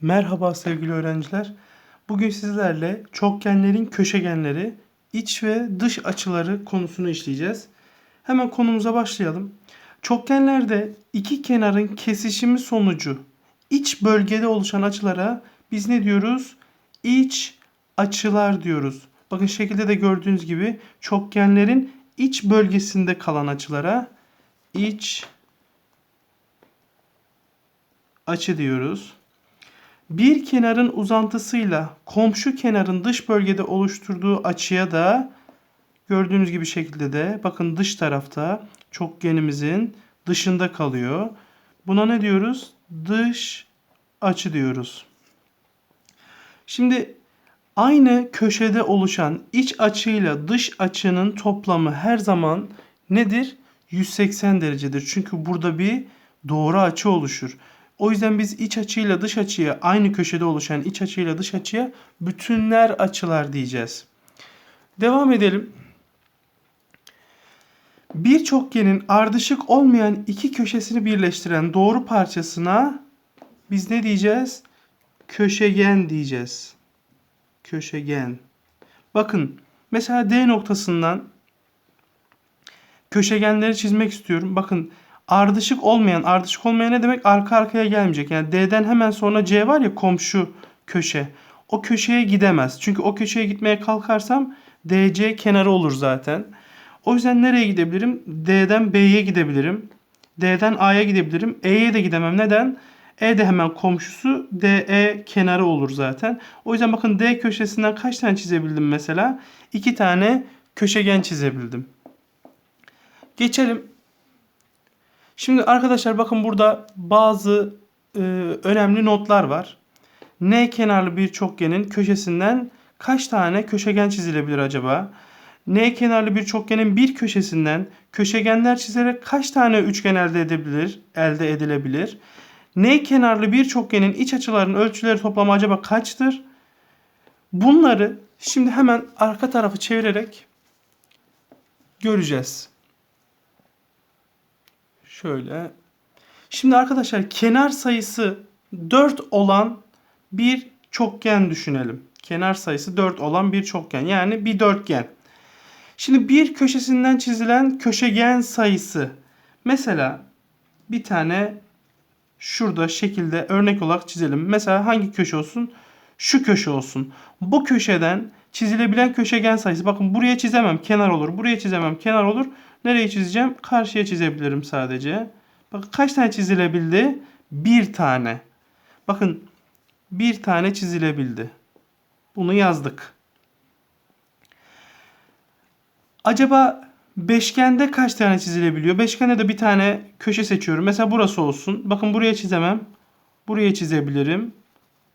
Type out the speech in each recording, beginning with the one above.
Merhaba sevgili öğrenciler. Bugün sizlerle çokgenlerin köşegenleri, iç ve dış açıları konusunu işleyeceğiz. Hemen konumuza başlayalım. Çokgenlerde iki kenarın kesişimi sonucu iç bölgede oluşan açılara biz ne diyoruz? İç açılar diyoruz. Bakın şekilde de gördüğünüz gibi çokgenlerin iç bölgesinde kalan açılara iç açı diyoruz. Bir kenarın uzantısıyla komşu kenarın dış bölgede oluşturduğu açıya da gördüğünüz gibi şekilde de bakın dış tarafta çokgenimizin dışında kalıyor. Buna ne diyoruz? Dış açı diyoruz. Şimdi aynı köşede oluşan iç açıyla dış açının toplamı her zaman nedir? 180 derecedir. Çünkü burada bir doğru açı oluşur. O yüzden biz iç açıyla dış açıya aynı köşede oluşan iç açıyla dış açıya bütünler açılar diyeceğiz. Devam edelim. Bir çokgenin ardışık olmayan iki köşesini birleştiren doğru parçasına biz ne diyeceğiz? Köşegen diyeceğiz. Köşegen. Bakın mesela D noktasından köşegenleri çizmek istiyorum. Bakın ardışık olmayan, ardışık olmayan ne demek? Arka arkaya gelmeyecek. Yani D'den hemen sonra C var ya komşu köşe. O köşeye gidemez. Çünkü o köşeye gitmeye kalkarsam DC kenarı olur zaten. O yüzden nereye gidebilirim? D'den B'ye gidebilirim. D'den A'ya gidebilirim. E'ye de gidemem. Neden? E de hemen komşusu DE kenarı olur zaten. O yüzden bakın D köşesinden kaç tane çizebildim mesela? İki tane köşegen çizebildim. Geçelim. Şimdi arkadaşlar bakın burada bazı e, önemli notlar var. N kenarlı bir çokgenin köşesinden kaç tane köşegen çizilebilir acaba? N kenarlı bir çokgenin bir köşesinden köşegenler çizerek kaç tane üçgen elde edebilir, elde edilebilir? N kenarlı bir çokgenin iç açılarının ölçüleri toplamı acaba kaçtır? Bunları şimdi hemen arka tarafı çevirerek göreceğiz. Şöyle. Şimdi arkadaşlar kenar sayısı 4 olan bir çokgen düşünelim. Kenar sayısı 4 olan bir çokgen. Yani bir dörtgen. Şimdi bir köşesinden çizilen köşegen sayısı. Mesela bir tane şurada şekilde örnek olarak çizelim. Mesela hangi köşe olsun? Şu köşe olsun. Bu köşeden çizilebilen köşegen sayısı. Bakın buraya çizemem kenar olur. Buraya çizemem kenar olur. Nereye çizeceğim? Karşıya çizebilirim sadece. Bakın kaç tane çizilebildi? Bir tane. Bakın bir tane çizilebildi. Bunu yazdık. Acaba beşgende kaç tane çizilebiliyor? Beşgende de bir tane köşe seçiyorum. Mesela burası olsun. Bakın buraya çizemem. Buraya çizebilirim.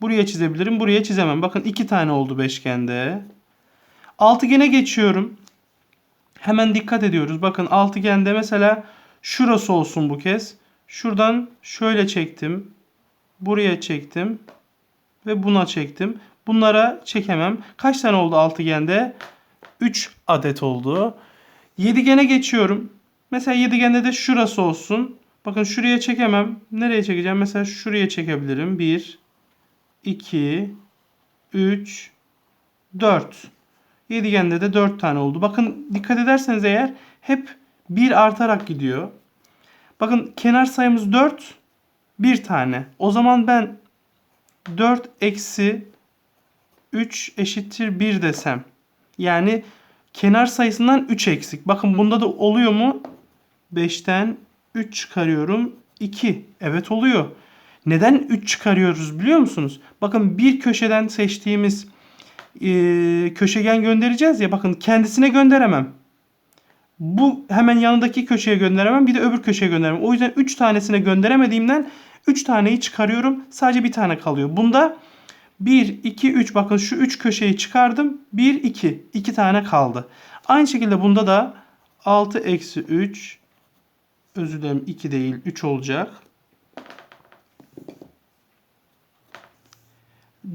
Buraya çizebilirim. Buraya çizemem. Bakın iki tane oldu beşgende. Altıgene geçiyorum. Hemen dikkat ediyoruz. Bakın altıgende mesela şurası olsun bu kez. Şuradan şöyle çektim. Buraya çektim. Ve buna çektim. Bunlara çekemem. Kaç tane oldu altıgende? 3 adet oldu. Yedigene geçiyorum. Mesela yedigende de şurası olsun. Bakın şuraya çekemem. Nereye çekeceğim? Mesela şuraya çekebilirim. 1, 2, 3, 4. Yedigende de 4 tane oldu. Bakın dikkat ederseniz eğer hep 1 artarak gidiyor. Bakın kenar sayımız 4. 1 tane. O zaman ben 4 eksi 3 eşittir 1 desem. Yani kenar sayısından 3 eksik. Bakın bunda da oluyor mu? 5'ten 3 çıkarıyorum. 2. Evet oluyor. Neden 3 çıkarıyoruz biliyor musunuz? Bakın bir köşeden seçtiğimiz e, köşegen göndereceğiz ya bakın kendisine gönderemem. Bu hemen yanındaki köşeye gönderemem bir de öbür köşeye gönderemem. O yüzden 3 tanesine gönderemediğimden 3 taneyi çıkarıyorum. Sadece bir tane kalıyor. Bunda 1, 2, 3 bakın şu 3 köşeyi çıkardım. 1, 2. 2 tane kaldı. Aynı şekilde bunda da 6 eksi 3 özür dilerim 2 değil 3 olacak.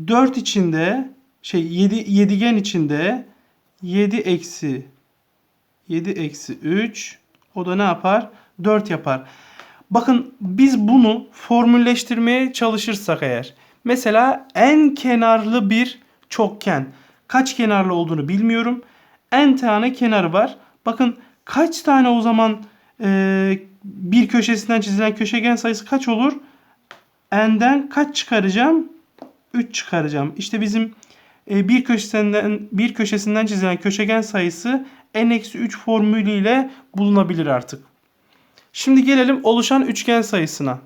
4 içinde şey 7 yedigen içinde 7 eksi 7 eksi 3 o da ne yapar? 4 yapar. Bakın biz bunu formülleştirmeye çalışırsak eğer Mesela en kenarlı bir çokgen. Kaç kenarlı olduğunu bilmiyorum. En tane kenarı var. Bakın kaç tane o zaman e, bir köşesinden çizilen köşegen sayısı kaç olur? N'den kaç çıkaracağım? 3 çıkaracağım. İşte bizim e, bir köşesinden bir köşesinden çizilen köşegen sayısı n-3 formülüyle bulunabilir artık. Şimdi gelelim oluşan üçgen sayısına.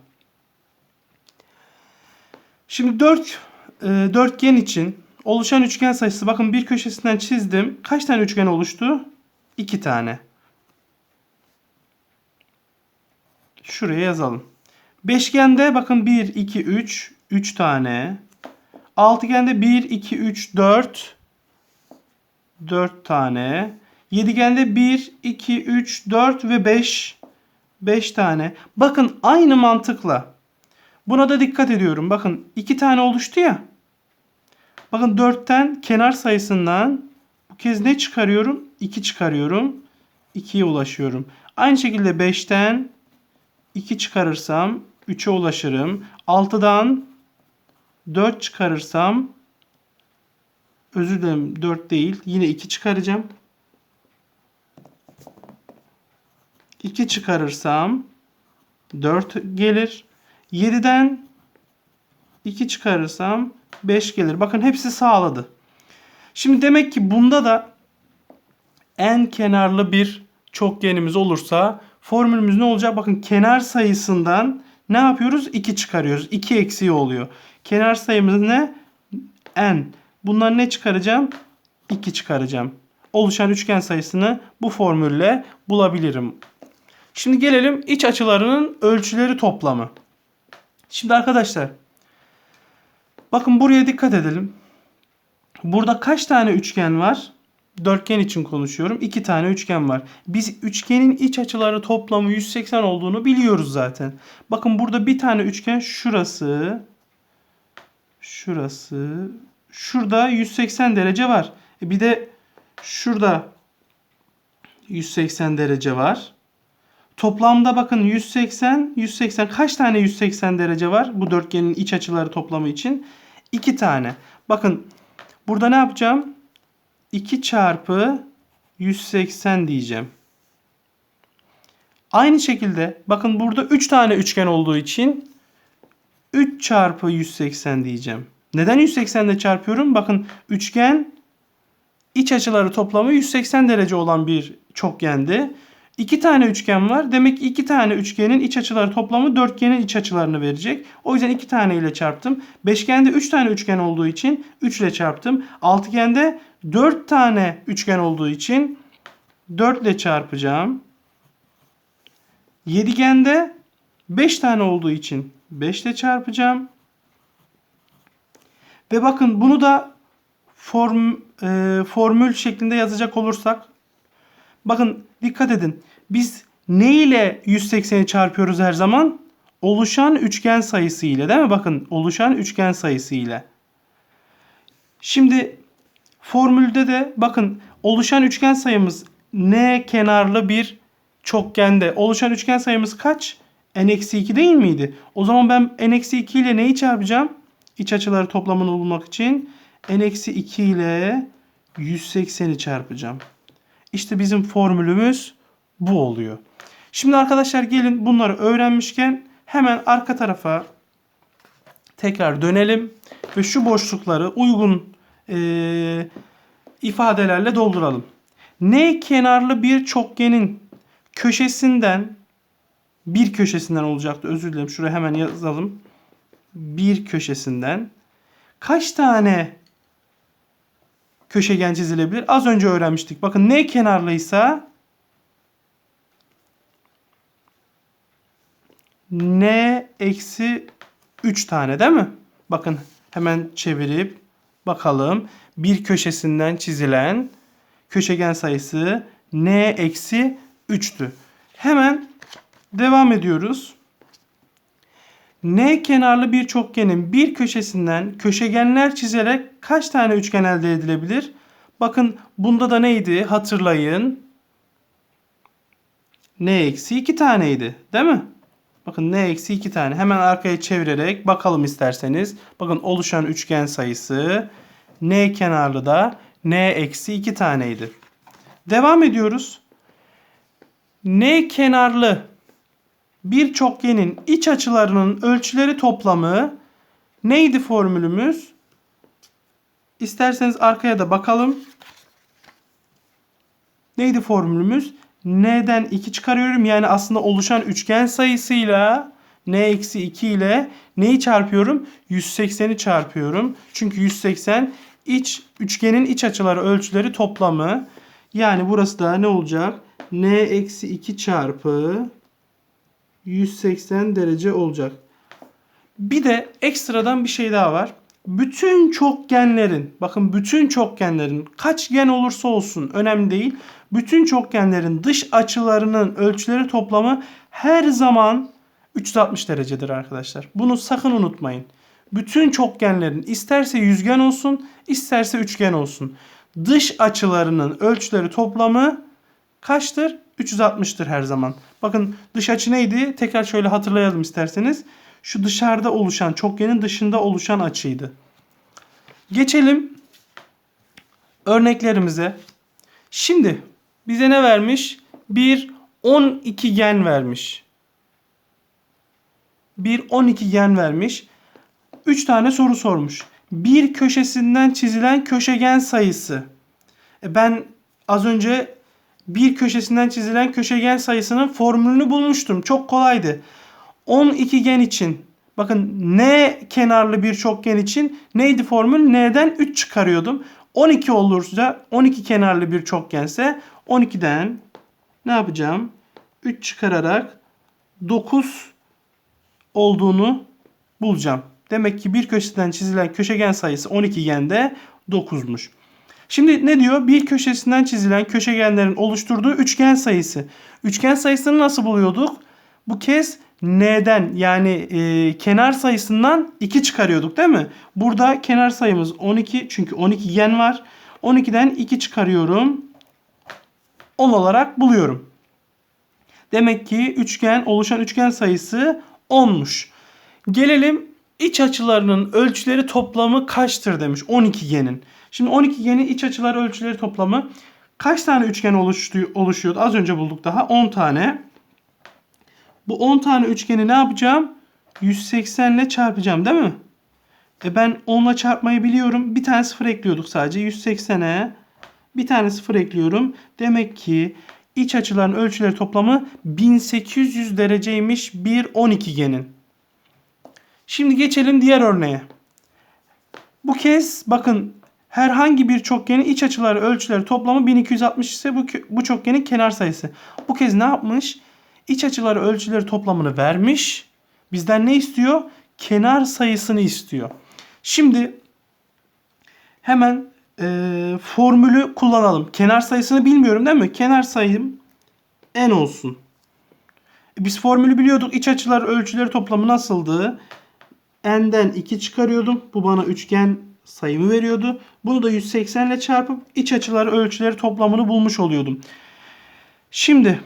Şimdi 4 e, dörtgen için oluşan üçgen sayısı bakın bir köşesinden çizdim. Kaç tane üçgen oluştu? 2 tane. Şuraya yazalım. Beşgende bakın 1 2 3 3 tane. Altıgende 1 2 3 4 4 tane. Yedigende 1 2 3 4 ve 5 5 tane. Bakın aynı mantıkla Buna da dikkat ediyorum. Bakın iki tane oluştu ya. Bakın 4'ten kenar sayısından bu kez ne çıkarıyorum? 2 çıkarıyorum. 2'ye ulaşıyorum. Aynı şekilde 5'ten 2 çıkarırsam 3'e ulaşırım. 6'dan 4 çıkarırsam özür dilerim 4 değil. Yine 2 çıkaracağım. 2 çıkarırsam 4 gelir. 7'den 2 çıkarırsam 5 gelir. Bakın hepsi sağladı. Şimdi demek ki bunda da en kenarlı bir çokgenimiz olursa formülümüz ne olacak? Bakın kenar sayısından ne yapıyoruz? 2 çıkarıyoruz. 2 eksiği oluyor. Kenar sayımız ne? n. Bundan ne çıkaracağım? 2 çıkaracağım. Oluşan üçgen sayısını bu formülle bulabilirim. Şimdi gelelim iç açılarının ölçüleri toplamı. Şimdi arkadaşlar bakın buraya dikkat edelim. Burada kaç tane üçgen var? Dörtgen için konuşuyorum. İki tane üçgen var. Biz üçgenin iç açıları toplamı 180 olduğunu biliyoruz zaten. Bakın burada bir tane üçgen şurası. Şurası. Şurada 180 derece var. E bir de şurada 180 derece var. Toplamda bakın 180, 180 kaç tane 180 derece var bu dörtgenin iç açıları toplamı için? 2 tane. Bakın burada ne yapacağım? 2 çarpı 180 diyeceğim. Aynı şekilde bakın burada 3 tane üçgen olduğu için 3 çarpı 180 diyeceğim. Neden 180 ile çarpıyorum? Bakın üçgen iç açıları toplamı 180 derece olan bir çokgendi. İki tane üçgen var. Demek ki iki tane üçgenin iç açıları toplamı dörtgenin iç açılarını verecek. O yüzden iki tane ile çarptım. Beşgende üç tane üçgen olduğu için 3 ile çarptım. Altıgende dört tane üçgen olduğu için 4 ile çarpacağım. Yedigende 5 tane olduğu için 5 ile çarpacağım. Ve bakın bunu da form, e, formül şeklinde yazacak olursak Bakın dikkat edin. Biz ne ile 180'i çarpıyoruz her zaman? Oluşan üçgen sayısı ile değil mi? Bakın oluşan üçgen sayısı ile. Şimdi formülde de bakın oluşan üçgen sayımız n kenarlı bir çokgende. Oluşan üçgen sayımız kaç? N-2 değil miydi? O zaman ben n-2 ile neyi çarpacağım? İç açıları toplamını bulmak için n-2 ile 180'i çarpacağım. İşte bizim formülümüz bu oluyor. Şimdi arkadaşlar gelin bunları öğrenmişken hemen arka tarafa tekrar dönelim ve şu boşlukları uygun e, ifadelerle dolduralım. N kenarlı bir çokgenin köşesinden bir köşesinden olacaktı. Özür dilerim. Şuraya hemen yazalım. Bir köşesinden kaç tane köşegen çizilebilir. Az önce öğrenmiştik. Bakın ne kenarlıysa n eksi 3 tane değil mi? Bakın hemen çevirip bakalım. Bir köşesinden çizilen köşegen sayısı n eksi 3'tü. Hemen devam ediyoruz. N kenarlı bir çokgenin bir köşesinden köşegenler çizerek kaç tane üçgen elde edilebilir? Bakın bunda da neydi? Hatırlayın. N eksi 2 taneydi. Değil mi? Bakın n eksi 2 tane. Hemen arkaya çevirerek bakalım isterseniz. Bakın oluşan üçgen sayısı n kenarlı da n eksi 2 taneydi. Devam ediyoruz. N kenarlı bir çokgenin iç açılarının ölçüleri toplamı neydi formülümüz? İsterseniz arkaya da bakalım. Neydi formülümüz? N'den 2 çıkarıyorum. Yani aslında oluşan üçgen sayısıyla N eksi 2 ile neyi çarpıyorum? 180'i çarpıyorum. Çünkü 180 iç üçgenin iç açıları ölçüleri toplamı. Yani burası da ne olacak? N eksi 2 çarpı 180 derece olacak. Bir de ekstradan bir şey daha var. Bütün çokgenlerin, bakın bütün çokgenlerin kaç gen olursa olsun önemli değil. Bütün çokgenlerin dış açılarının ölçüleri toplamı her zaman 360 derecedir arkadaşlar. Bunu sakın unutmayın. Bütün çokgenlerin isterse yüzgen olsun, isterse üçgen olsun. Dış açılarının ölçüleri toplamı kaçtır? 360'tır her zaman. Bakın dış açı neydi? Tekrar şöyle hatırlayalım isterseniz. Şu dışarıda oluşan çokgenin dışında oluşan açıydı. Geçelim örneklerimize. Şimdi bize ne vermiş? Bir 12 gen vermiş. Bir 12 gen vermiş. 3 tane soru sormuş. Bir köşesinden çizilen köşegen sayısı. E ben az önce bir köşesinden çizilen köşegen sayısının formülünü bulmuştum. Çok kolaydı. 12 gen için bakın n kenarlı bir çokgen için neydi formül? n'den 3 çıkarıyordum. 12 olursa 12 kenarlı bir çokgense 12'den ne yapacağım? 3 çıkararak 9 olduğunu bulacağım. Demek ki bir köşesinden çizilen köşegen sayısı 12 gende 9'muş. Şimdi ne diyor? Bir köşesinden çizilen köşegenlerin oluşturduğu üçgen sayısı. Üçgen sayısını nasıl buluyorduk? Bu kez n'den yani e, kenar sayısından 2 çıkarıyorduk değil mi? Burada kenar sayımız 12 çünkü 12 gen var. 12'den 2 çıkarıyorum. 10 olarak buluyorum. Demek ki üçgen oluşan üçgen sayısı 10'muş. Gelelim iç açılarının ölçüleri toplamı kaçtır demiş 12 genin. Şimdi 12 genin iç açıları ölçüleri toplamı kaç tane üçgen oluştu, oluşuyordu? Az önce bulduk daha 10 tane. Bu 10 tane üçgeni ne yapacağım? 180 ile çarpacağım değil mi? E ben 10 ile çarpmayı biliyorum. Bir tane sıfır ekliyorduk sadece. 180'e bir tane sıfır ekliyorum. Demek ki iç açıların ölçüleri toplamı 1800 dereceymiş bir 12 genin. Şimdi geçelim diğer örneğe. Bu kez bakın herhangi bir çokgenin iç açıları ölçüleri toplamı 1260 ise bu, bu çokgenin kenar sayısı. Bu kez ne yapmış? İç açıları ölçüleri toplamını vermiş. Bizden ne istiyor? Kenar sayısını istiyor. Şimdi hemen e, formülü kullanalım. Kenar sayısını bilmiyorum değil mi? Kenar sayım n olsun. E, biz formülü biliyorduk. İç açılar ölçüleri toplamı nasıldı? n'den 2 çıkarıyordum. Bu bana üçgen sayımı veriyordu. Bunu da 180 ile çarpıp iç açılar ölçüleri toplamını bulmuş oluyordum. Şimdi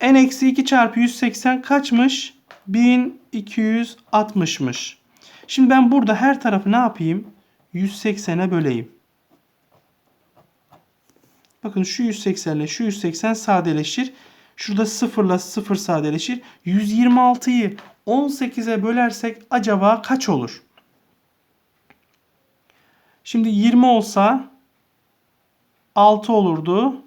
n-2 çarpı 180 kaçmış? 1260'mış. Şimdi ben burada her tarafı ne yapayım? 180'e böleyim. Bakın şu 180 ile şu 180 sadeleşir. Şurada 0 ile 0 sadeleşir. 126'yı 18'e bölersek acaba kaç olur? Şimdi 20 olsa 6 olurdu.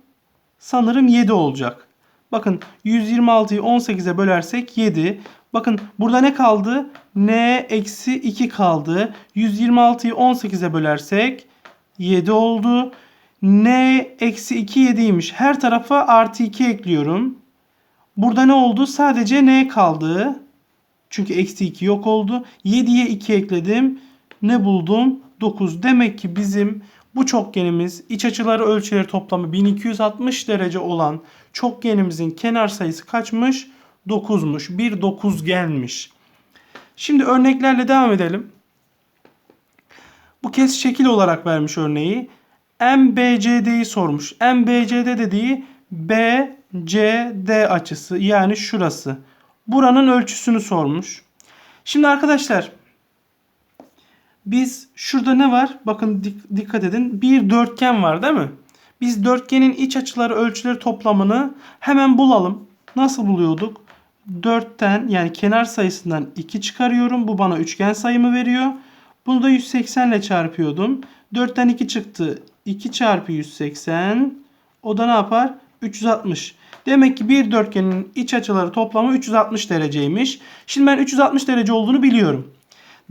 Sanırım 7 olacak. Bakın 126'yı 18'e bölersek 7. Bakın burada ne kaldı? N eksi 2 kaldı. 126'yı 18'e bölersek 7 oldu. N eksi 2 7'ymiş. Her tarafa artı 2 ekliyorum. Burada ne oldu? Sadece N kaldı. Çünkü eksi 2 yok oldu. 7'ye 2 ekledim. Ne buldum? 9. Demek ki bizim bu çokgenimiz iç açıları ölçüleri toplamı 1260 derece olan çokgenimizin kenar sayısı kaçmış? 9'muş. Bir 9 gelmiş. Şimdi örneklerle devam edelim. Bu kez şekil olarak vermiş örneği. MBCD'yi sormuş. MBCD dediği BCD açısı yani şurası. buranın ölçüsünü sormuş. Şimdi arkadaşlar biz şurada ne var? Bakın dik- dikkat edin. Bir dörtgen var değil mi? Biz dörtgenin iç açıları ölçüleri toplamını hemen bulalım. Nasıl buluyorduk? 4'ten yani kenar sayısından 2 çıkarıyorum. Bu bana üçgen sayımı veriyor. Bunu da 180 ile çarpıyordum. 4'ten 2 çıktı. 2 çarpı 180. O da ne yapar? 360. Demek ki bir dörtgenin iç açıları toplamı 360 dereceymiş. Şimdi ben 360 derece olduğunu biliyorum.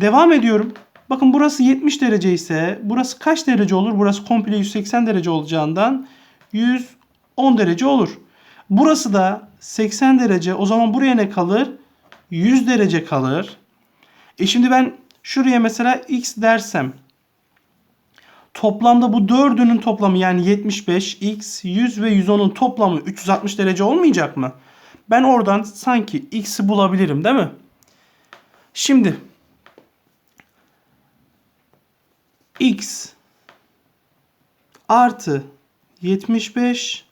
Devam ediyorum. Bakın burası 70 derece ise burası kaç derece olur? Burası komple 180 derece olacağından 110 derece olur. Burası da 80 derece. O zaman buraya ne kalır? 100 derece kalır. E şimdi ben şuraya mesela x dersem toplamda bu dördünün toplamı yani 75, x, 100 ve 110'un toplamı 360 derece olmayacak mı? Ben oradan sanki x'i bulabilirim değil mi? Şimdi x artı 75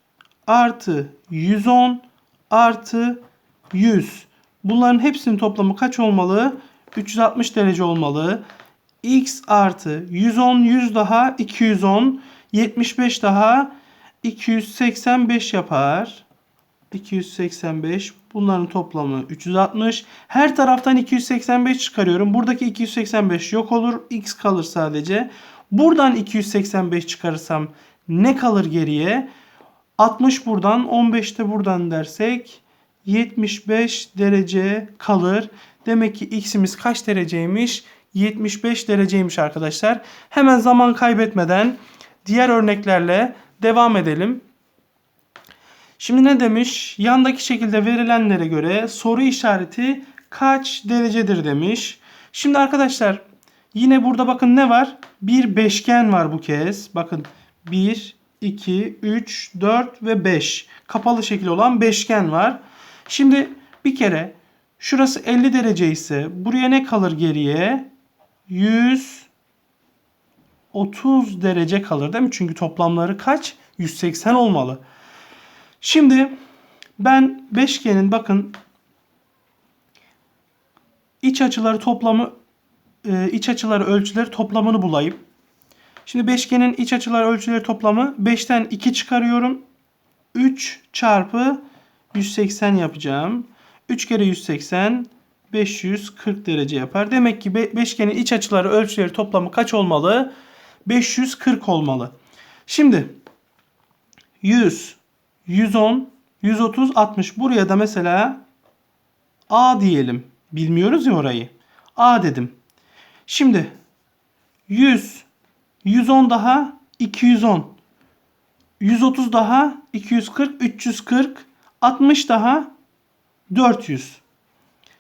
artı 110 artı 100. Bunların hepsinin toplamı kaç olmalı? 360 derece olmalı. x artı 110 100 daha 210 75 daha 285 yapar. 285 bunların toplamı 360. Her taraftan 285 çıkarıyorum. Buradaki 285 yok olur. X kalır sadece. Buradan 285 çıkarırsam ne kalır geriye? 60 buradan 15 de buradan dersek 75 derece kalır. Demek ki x'imiz kaç dereceymiş? 75 dereceymiş arkadaşlar. Hemen zaman kaybetmeden diğer örneklerle devam edelim. Şimdi ne demiş? Yandaki şekilde verilenlere göre soru işareti kaç derecedir demiş. Şimdi arkadaşlar yine burada bakın ne var? Bir beşgen var bu kez. Bakın 1, 2, 3, 4 ve 5. Kapalı şekil olan beşgen var. Şimdi bir kere şurası 50 derece ise buraya ne kalır geriye? 130 derece kalır değil mi? Çünkü toplamları kaç? 180 olmalı. Şimdi ben beşgenin bakın iç açıları toplamı e, iç açıları ölçüleri toplamını bulayım. Şimdi beşgenin iç açıları ölçüleri toplamı 5'ten 2 çıkarıyorum. 3 çarpı 180 yapacağım. 3 kere 180 540 derece yapar. Demek ki beşgenin iç açıları ölçüleri toplamı kaç olmalı? 540 olmalı. Şimdi 100 110, 130, 60. Buraya da mesela A diyelim. Bilmiyoruz ya orayı. A dedim. Şimdi 100, 110 daha 210. 130 daha 240, 340, 60 daha 400.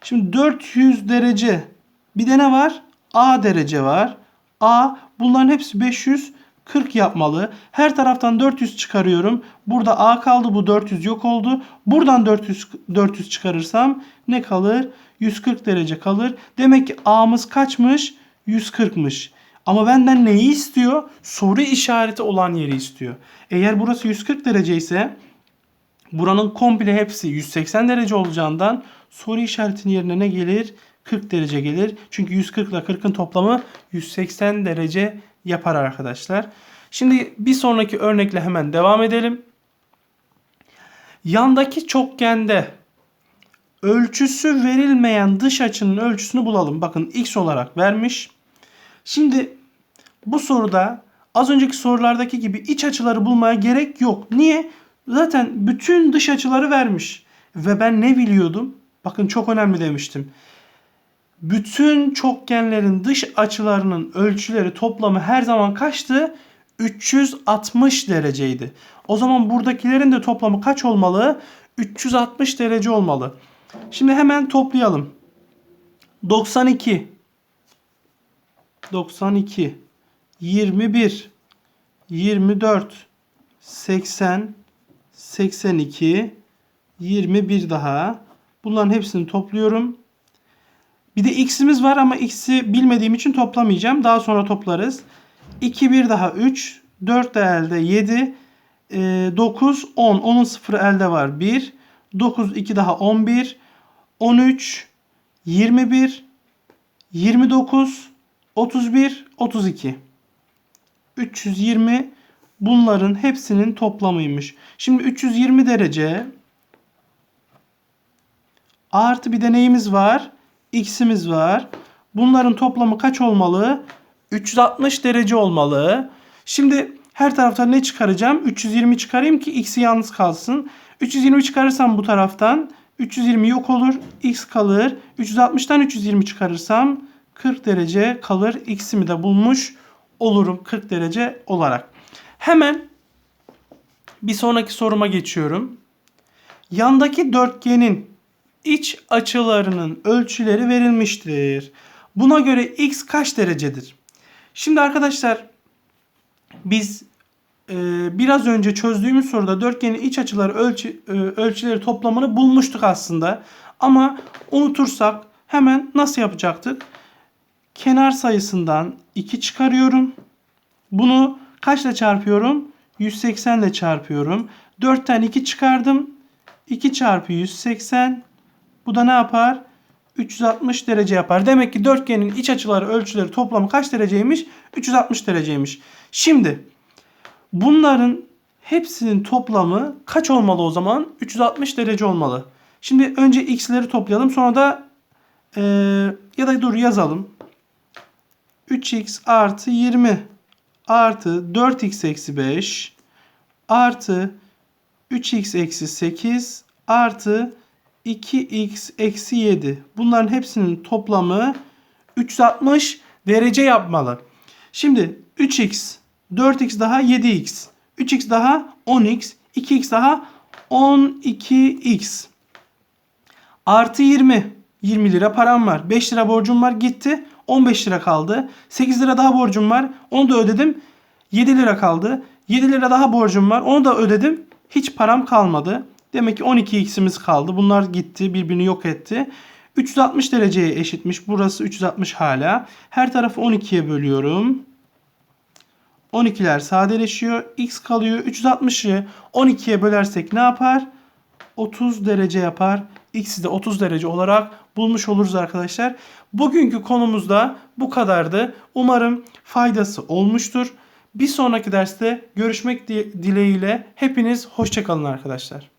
Şimdi 400 derece. Bir de ne var? A derece var. A bunların hepsi 500 40 yapmalı. Her taraftan 400 çıkarıyorum. Burada A kaldı. Bu 400 yok oldu. Buradan 400 400 çıkarırsam ne kalır? 140 derece kalır. Demek ki A'mız kaçmış? 140'mış. Ama benden neyi istiyor? Soru işareti olan yeri istiyor. Eğer burası 140 derece ise buranın komple hepsi 180 derece olacağından soru işaretinin yerine ne gelir? 40 derece gelir. Çünkü 140 ile 40'ın toplamı 180 derece yapar arkadaşlar. Şimdi bir sonraki örnekle hemen devam edelim. Yandaki çokgende ölçüsü verilmeyen dış açının ölçüsünü bulalım. Bakın x olarak vermiş. Şimdi bu soruda az önceki sorulardaki gibi iç açıları bulmaya gerek yok. Niye? Zaten bütün dış açıları vermiş. Ve ben ne biliyordum? Bakın çok önemli demiştim bütün çokgenlerin dış açılarının ölçüleri toplamı her zaman kaçtı? 360 dereceydi. O zaman buradakilerin de toplamı kaç olmalı? 360 derece olmalı. Şimdi hemen toplayalım. 92 92 21 24 80 82 21 daha. Bunların hepsini topluyorum. Bir de x'imiz var ama x'i bilmediğim için toplamayacağım. Daha sonra toplarız. 2 1 daha 3. 4 de elde 7. 9 10. 10'un sıfırı elde var 1. 9 2 daha 11. 13, 21, 29, 31, 32. 320 bunların hepsinin toplamıymış. Şimdi 320 derece artı bir de neyimiz var? X'imiz var. Bunların toplamı kaç olmalı? 360 derece olmalı. Şimdi her taraftan ne çıkaracağım? 320 çıkarayım ki x'i yalnız kalsın. 320 çıkarırsam bu taraftan 320 yok olur. X kalır. 360'tan 320 çıkarırsam 40 derece kalır. X'imi de bulmuş olurum 40 derece olarak. Hemen bir sonraki soruma geçiyorum. Yandaki dörtgenin iç açılarının ölçüleri verilmiştir. Buna göre x kaç derecedir? Şimdi arkadaşlar biz e, biraz önce çözdüğümüz soruda dörtgenin iç açıları ölçü, e, ölçüleri toplamını bulmuştuk aslında. Ama unutursak hemen nasıl yapacaktık? Kenar sayısından 2 çıkarıyorum. Bunu kaçla çarpıyorum? 180 ile çarpıyorum. 4'ten 2 çıkardım. 2 çarpı 180 bu da ne yapar? 360 derece yapar. Demek ki dörtgenin iç açıları ölçüleri toplamı kaç dereceymiş? 360 dereceymiş. Şimdi bunların hepsinin toplamı kaç olmalı o zaman? 360 derece olmalı. Şimdi önce x'leri toplayalım. Sonra da eee, ya da dur yazalım. 3x artı 20 artı 4x eksi 5 artı 3x eksi 8 artı 2x eksi 7. Bunların hepsinin toplamı 360 derece yapmalı. Şimdi 3x, 4x daha 7x, 3x daha 10x, 2x daha 12x. Artı 20. 20 lira param var. 5 lira borcum var gitti. 15 lira kaldı. 8 lira daha borcum var. Onu da ödedim. 7 lira kaldı. 7 lira daha borcum var. Onu da ödedim. Hiç param kalmadı. Demek ki 12x'imiz kaldı. Bunlar gitti. Birbirini yok etti. 360 dereceye eşitmiş. Burası 360 hala. Her tarafı 12'ye bölüyorum. 12'ler sadeleşiyor. X kalıyor. 360'ı 12'ye bölersek ne yapar? 30 derece yapar. X'i de 30 derece olarak bulmuş oluruz arkadaşlar. Bugünkü konumuzda bu kadardı. Umarım faydası olmuştur. Bir sonraki derste görüşmek di- dileğiyle hepiniz hoşçakalın arkadaşlar.